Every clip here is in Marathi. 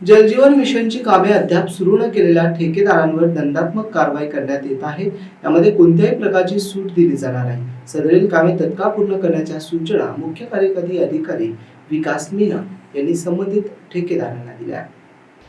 जलजीवन मिशनची कामे अद्याप सुरू न केलेल्या ठेकेदारांवर दंडात्मक कारवाई करण्यात येत आहे. यामध्ये कोणत्याही प्रकारची सूट दिली जाणार नाही. सदरील कामे तत्काळ पूर्ण करण्याच्या सूचना मुख्य कार्यकारी अधिकारी विकास मीना यांनी संबंधित ठेकेदारांना दिल्या.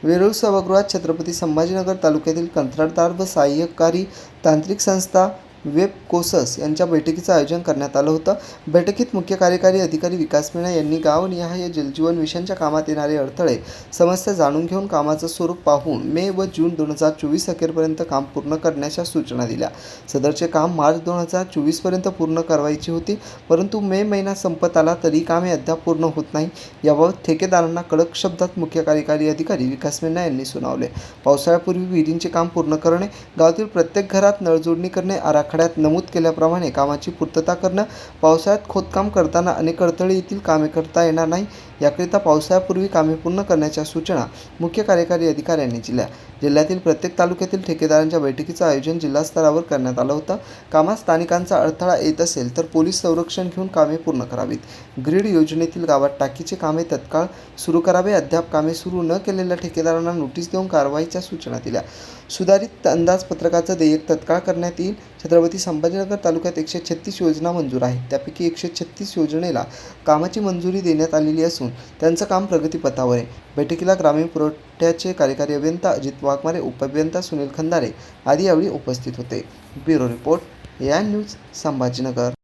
वेरूळ सभागृहात छत्रपती संभाजीनगर तालुक्यातील कंत्राटदार व सहाय्यकारी तांत्रिक संस्था वेब कोसस यांच्या बैठकीचं आयोजन करण्यात आलं होतं. बैठकीत मुख्य कार्यकारी अधिकारी विकास मीणा यांनी गावनिहाय जलजीवन मिशनच्या कामात येणारे अडथळे समस्या जाणून घेऊन कामाचं स्वरूप पाहून मे व जून दोन हजार चोवीस अखेरपर्यंत काम पूर्ण करण्याच्या सूचना दिल्या. सदरचे काम मार्च दोन हजार चोवीसपर्यंत पूर्ण करायची होती परंतु मे महिना संपत आला तरी कामे अद्याप पूर्ण होत नाही. याबाबत ठेकेदारांना कडक शब्दात मुख्य कार्यकारी अधिकारी विकास मीणा यांनी सुनावले. पावसाळ्यापूर्वी विहिरींचे काम पूर्ण करणे गावातील प्रत्येक घरात नळजोडणी करणे आराखड्यात नमूद केल्याप्रमाणे कामाची पूर्तता करणं पावसाळ्यात खोदकाम करताना अनेक अडथळे येथील कामे करता येणार नाही याकरिता पावसाळ्यापूर्वी कामे पूर्ण करण्याच्या सूचना मुख्य कार्यकारी अधिकाऱ्यांनी दिल्या. जिल्ह्यातील प्रत्येक तालुक्यातील ठेकेदारांच्या बैठकीचं आयोजन जिल्हा स्तरावर करण्यात आलं होतं. कामात स्थानिकांचा अडथळा येत असेल तर पोलीस संरक्षण घेऊन कामे पूर्ण करावीत. ग्रीड योजनेतील गावात टाकीचे कामे तत्काळ सुरू करावे अद्याप कामे सुरू न केलेल्या ठेकेदारांना नोटीस देऊन कारवाईच्या सूचना दिल्या. सुधारित अंदाजपत्रकाचं देयक तत्काळ करण्यात येईल छत्रपती संभाजीनगर तालुक्यात एकशे छत्तीस योजना मंजूर आहेत. त्यापैकी एकशे छत्तीस योजनेला कामाची मंजुरी देण्यात आलेली असून त्यांचं काम प्रगतीपथावर आहे. बैठकीला ग्रामीण पुरवठ्याचे कार्यकारी अभियंता अजित वाघमारे उपअभियंता सुनील खंदारे आदी यावेळी उपस्थित होते. ब्युरो रिपोर्ट या न्यूज संभाजीनगर.